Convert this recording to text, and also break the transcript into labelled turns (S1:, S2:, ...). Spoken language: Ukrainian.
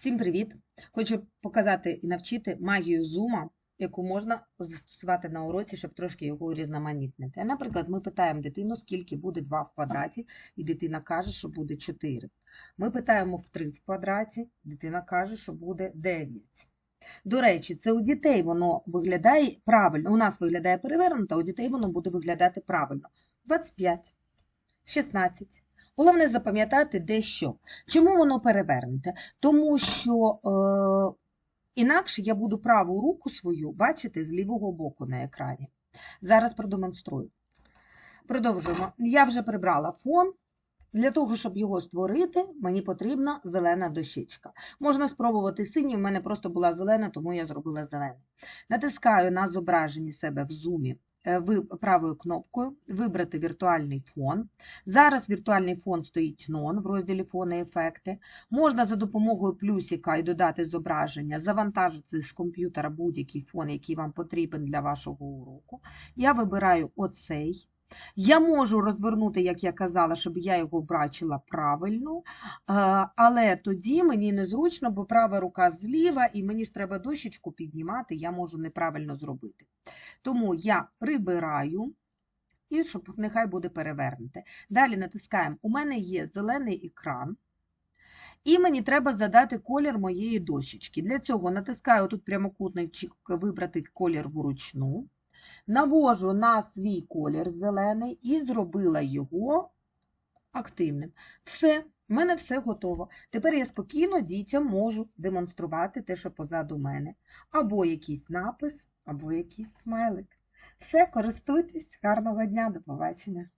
S1: Всім привіт! Хочу показати і навчити магію зума, яку можна застосувати на уроці, щоб трошки його урізноманітнити. Наприклад, ми питаємо дитину, скільки буде 2 в квадраті, і дитина каже, що буде 4. Ми питаємо в 3 в квадраті, дитина каже, що буде 9. До речі, це у дітей воно виглядає правильно. У нас виглядає перевернуто, а у дітей воно буде виглядати правильно. 25, 16. Головне запам'ятати де що. Чому воно перевернуте? Тому що е, інакше я буду праву руку свою бачити з лівого боку на екрані. Зараз продемонструю. Продовжуємо. Я вже прибрала фон. Для того, щоб його створити, мені потрібна зелена дощечка. Можна спробувати синій, в мене просто була зелена, тому я зробила зелену. Натискаю на зображенні себе в зумі правою кнопкою, вибрати віртуальний фон. Зараз віртуальний фон стоїть нон в розділі фони ефекти. Можна за допомогою плюсика і додати зображення, завантажити з комп'ютера будь-який фон, який вам потрібен для вашого уроку. Я вибираю оцей. Я можу розвернути, як я казала, щоб я його бачила правильно, е, але тоді мені незручно, бо права рука зліва, і мені ж треба дощечку піднімати, я можу неправильно зробити. Тому я прибираю і щоб нехай буде перевернуте. Далі натискаємо. У мене є зелений екран, і мені треба задати колір моєї дощечки. Для цього натискаю тут прямокутничок вибрати колір вручну, навожу на свій колір зелений і зробила його активним. Все, в мене все готово. Тепер я спокійно дітям можу демонструвати те, що позаду мене. Або якийсь напис, або якийсь смайлик. Все, користуйтесь, гарного дня, до побачення.